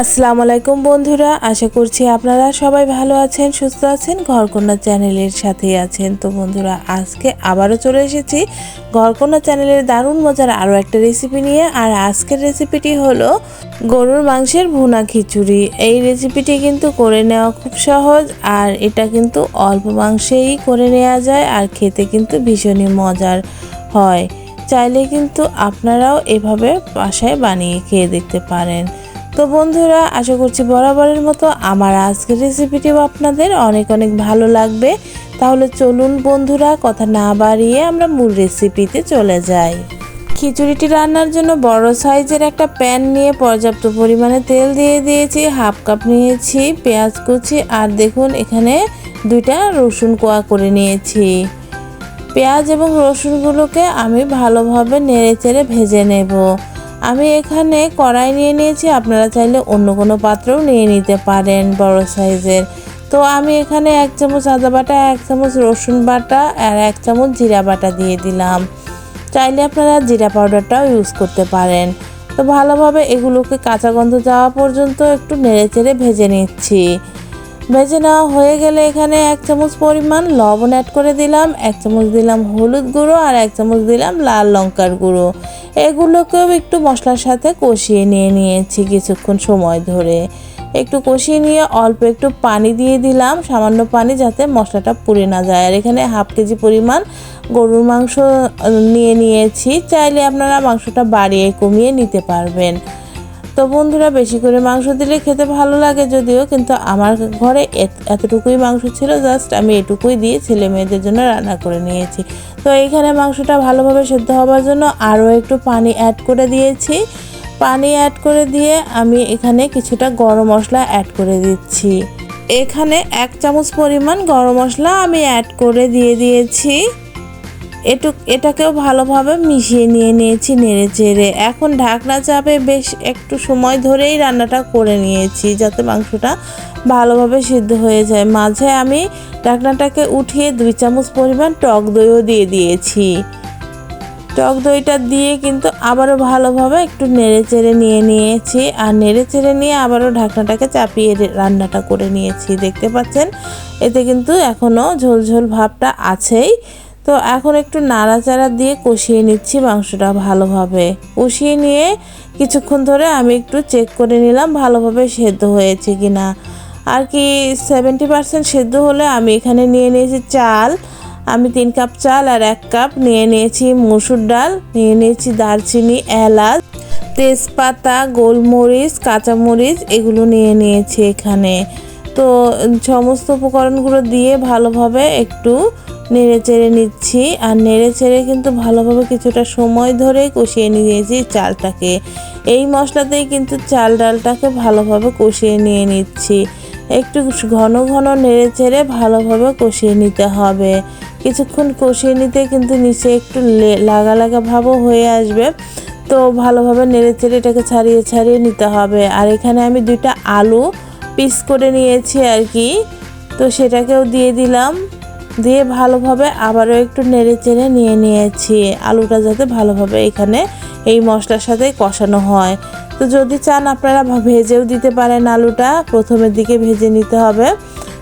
আসসালামু আলাইকুম বন্ধুরা, আশা করছি আপনারা সবাই ভালো আছেন, সুস্থ আছেন, ঘরকন্যা চ্যানেলের সাথেই আছেন। তো বন্ধুরা, আজকে আবারও চলে এসেছি ঘরকন্যা চ্যানেলের দারুণ মজার আরও একটা রেসিপি নিয়ে। আর আজকের রেসিপিটি হলো গরুর মাংসের ভুনা খিচুড়ি। এই রেসিপিটি কিন্তু করে নেওয়া খুব সহজ, আর এটা কিন্তু অল্প মাংসেই করে নেওয়া যায়, আর খেতে কিন্তু ভীষণই মজার হয়। চাইলে কিন্তু আপনারাও এভাবে বাসায় বানিয়ে খেয়ে দেখতে পারেন। তো বন্ধুরা, আশা করছি বরাবরের মতো আমার আজকের রেসিপিটিও আপনাদের অনেক অনেক ভালো লাগবে। তাহলে চলুন বন্ধুরা, কথা না বাড়িয়ে আমরা মূল রেসিপিতে চলে যাই। খিচুড়িটি রান্নার জন্য বড় সাইজের একটা প্যান নিয়ে পর্যাপ্ত পরিমাণে তেল দিয়ে দিয়েছি, হাফ কাপ নিয়েছি পেঁয়াজ কুচি আর দেখুন এখানে দুইটা রসুন কোয়া করে নিয়েছি। পেঁয়াজ এবং রসুনগুলোকে আমি ভালোভাবে নেড়ে চেড়ে ভেজে নেব। আমি এখানে কড়াই নিয়ে নিয়েছি, আপনারা চাইলে অন্য কোনো পাত্রও নিয়ে নিতে পারেন বড় সাইজের। তো আমি এখানে এক চামচ আদা বাটা, এক চামচ রসুন বাটা আর এক চামচ জিরা বাটা দিয়ে দিলাম। চাইলে আপনারা জিরা পাউডারটাও ইউজ করতে পারেন। তো ভালোভাবে এগুলোকে কাঁচা গন্ধ যাওয়া পর্যন্ত একটু নেড়ে চেড়ে ভেজে নিচ্ছি। ভেজে নেওয়া হয়ে গেলে এখানে এক চামচ পরিমাণ লবণ অ্যাড করে দিলাম, এক চামচ দিলাম হলুদ গুঁড়ো আর এক চামচ দিলাম লাল লঙ্কার গুঁড়ো। এগুলোকেও একটু মশলার সাথে কষিয়ে নিয়ে নিয়েছি কিছুক্ষণ সময় ধরে। একটু কষিয়ে নিয়ে অল্প একটু পানি দিয়ে দিলাম, সামান্য পানি যাতে মশলাটা পুড়ে না যায়। আর এখানে হাফ কেজি পরিমাণ গরুর মাংস নিয়ে নিয়েছি। চাইলে আপনারা মাংসটা বাড়িয়ে কমিয়ে নিতে পারবেন। তো বন্ধুরা, বেশি করে মাংস দিলে খেতে ভালো লাগে যদিও, কিন্তু আমার ঘরে এতটুকুই মাংস ছিল, জাস্ট আমি এটুকুই দিয়ে ছেলে মেয়েদের জন্য রান্না করে নিয়েছি। তো এইখানে মাংসটা ভালোভাবে সেদ্ধ হওয়ার জন্য আরও একটু পানি অ্যাড করে দিয়েছি। পানি অ্যাড করে দিয়ে আমি এখানে কিছুটা গরম মশলা অ্যাড করে দিচ্ছি। এখানে এক চামচ পরিমাণ গরম মশলা আমি অ্যাড করে দিয়ে দিয়েছি। এটু, এটাকেও ভালোভাবে মিশিয়ে নিয়ে নিয়েছি নেড়ে চেড়ে। এখন ঢাকনা চাপে বেশ একটু সময় ধরেই রান্নাটা করে নিয়েছি যাতে মাংসটা ভালোভাবে সিদ্ধ হয়ে যায়। মাঝে আমি ঢাকনাটাকে উঠিয়ে দুই চামচ পরিমাণ টক দইও দিয়ে দিয়েছি। টক দইটা দিয়ে কিন্তু আবারও ভালোভাবে একটু নেড়ে চেড়ে নিয়ে নিয়েছি। আর নেড়ে চেড়ে নিয়ে আবারও ঢাকনাটাকে চাপিয়ে রান্নাটা করে নিয়েছি। দেখতে পাচ্ছেন? এতে কিন্তু এখনও ঝোলঝোল ভাবটা আছেই। তো এখন একটু নাড়াচাড়া দিয়ে কষিয়ে নিচ্ছি মাংসটা ভালোভাবে। কষিয়ে নিয়ে কিছুক্ষণ ধরে আমি একটু চেক করে নিলাম ভালোভাবে সেদ্ধ হয়েছে কি না আর কি সেভেন্টি পার্সেন্ট সেদ্ধ হলে আমি এখানে নিয়ে নিয়েছি চাল। আমি তিন কাপ চাল আর এক কাপ নিয়ে নিয়েছি মসুর ডাল, নিয়ে নিয়েছি দারচিনি, এলাচ, তেজপাতা, গোলমরিচ, কাঁচামরিচ, এগুলো নিয়ে নিয়েছি এখানে। তো সমস্ত উপকরণগুলো দিয়ে ভালোভাবে একটু নেড়ে চেড়ে নিচ্ছি। আর নেড়ে চেড়ে কিন্তু ভালোভাবে কিছুটা সময় ধরে কষিয়ে নিয়েছি চালটাকে। এই মশলাতেই কিন্তু চাল ডালটাকে ভালোভাবে কষিয়ে নিয়ে নিচ্ছি। একটু ঘন ঘন নেড়ে চেড়ে ভালোভাবে কষিয়ে নিতে হবে। কিছুক্ষণ কষিয়ে নিতে কিন্তু নিচে একটু লাগা লাগা ভাবও হয়ে আসবে। তো ভালোভাবে নেড়ে চেড়ে এটাকে ছাড়িয়ে ছাড়িয়ে নিতে হবে। আর এখানে আমি দুইটা আলু পিস করে নিয়েছি আর কি। তো সেটাকেও দিয়ে দিলাম। দিয়ে ভালোভাবে আবারও একটু নেড়ে চেড়ে নিয়ে নিয়েছি। আলুটা যাতে ভালোভাবে এখানে এই মশলার সাথে কষানো হয়। তো যদি চান আপনারা ভেজেও দিতে পারেন আলুটা। প্রথমের দিকে ভেজে নিতে হবে।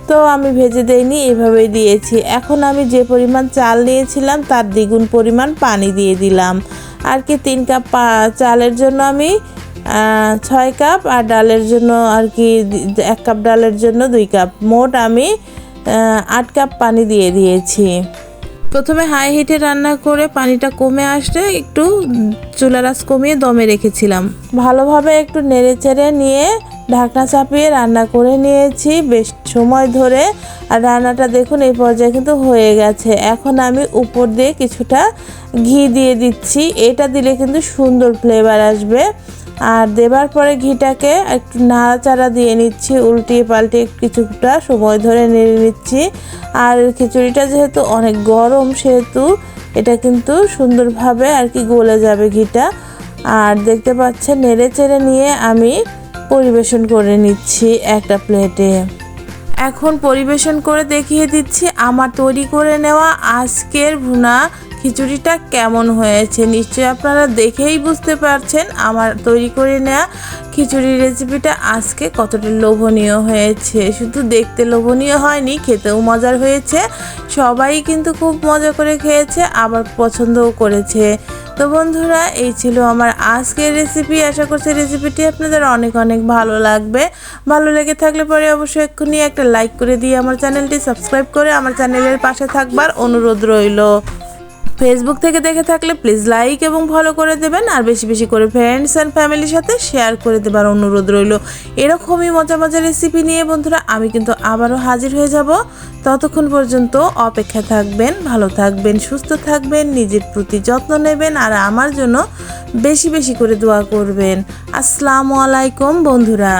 তো আমি ভেজে দেইনি, এভাবেই দিয়েছি। এখন আমি যে পরিমাণ চাল নিয়েছিলাম, তার দ্বিগুণ পরিমাণ পানি দিয়ে দিলাম। আর কি তিন কাপ চালের জন্য আমি ছয় কাপ আর ডালের জন্য আর কি এক কাপ ডালের জন্য দুই কাপ। মোট আমি আট কাপ পানি দিয়ে দিয়েছি। প্রথমে হাই হিটে রান্না করে পানিটা কমে আসলে একটু চুলার আঁচ কমিয়ে দমে রেখেছিলাম। ভালোভাবে একটু নেড়ে চেড়ে নিয়ে ঢাকনা চাপিয়ে রান্না করে নিয়েছি বেশ সময় ধরে। আর রান্নাটা দেখুন, এই পর্যায়ে কিন্তু হয়ে গেছে। এখন আমি উপর দিয়ে কিছুটা ঘি দিয়ে দিচ্ছি। এটা দিলে কিন্তু সুন্দর ফ্লেভার আসবে। আর দেবার পরে ঘিটাকে একটু নাড়াচাড়া দিয়ে নিচ্ছি উল্টিয়ে পাল্টিয়ে কিছুটা সময় ধরে নেড়ে নিচ্ছি। আর খিচুড়িটা যেহেতু অনেক গরম, সেহেতু এটা কিন্তু সুন্দরভাবে আর কি গলে যাবে ঘিটা। আর দেখতে পাচ্ছেন, নেড়ে চেড়ে নিয়ে আমি পরিবেশন করে নিচ্ছি একটা প্লেটে। এখন পরিবেশন করে দেখিয়ে দিচ্ছি আমার তৈরি করে নেওয়া আজকের ভুনা খিচুড়িটা কেমন হয়েছে নিশ্চয়ই আপনারা দেখেই বুঝতে পারছেন। আমার তৈরি করে নেওয়া খিচুড়ির রেসিপিটা আজকে কতটা লোভনীয় হয়েছে। শুধু দেখতে লোভনীয় হয়নি, খেতেও মজার হয়েছে। সবাই কিন্তু খুব মজা করে খেয়েছে, আবার পছন্দও করেছে। তো বন্ধুরা, এই ছিল আমার আজকের রেসিপি আশা করছি রেসিপিটি আপনাদের অনেক অনেক ভালো লাগবে। ভালো লেগে থাকলে পরে অবশ্যই এক্ষুনি একটা লাইক করে দিয়ে আমার চ্যানেলটি সাবস্ক্রাইব করে আমার চ্যানেলের পাশে থাকবার অনুরোধ রইল। ফেসবুক থেকে দেখে থাকলে প্লিজ লাইক এবং ফলো করে দেবেন। আর বেশি বেশি করে ফ্রেন্ডস অ্যান্ড ফ্যামিলির সাথে শেয়ার করে দেবার অনুরোধ রইল। এরকমই মজা মজার রেসিপি নিয়ে বন্ধুরা আমি কিন্তু আবারও হাজির হয়ে যাব। ততক্ষণ পর্যন্ত অপেক্ষা থাকবেন, ভালো থাকবেন, সুস্থ থাকবেন, নিজের প্রতি যত্ন নেবেন আর আমার জন্য বেশি বেশি করে দোয়া করবেন। আসসালামু আলাইকুম বন্ধুরা।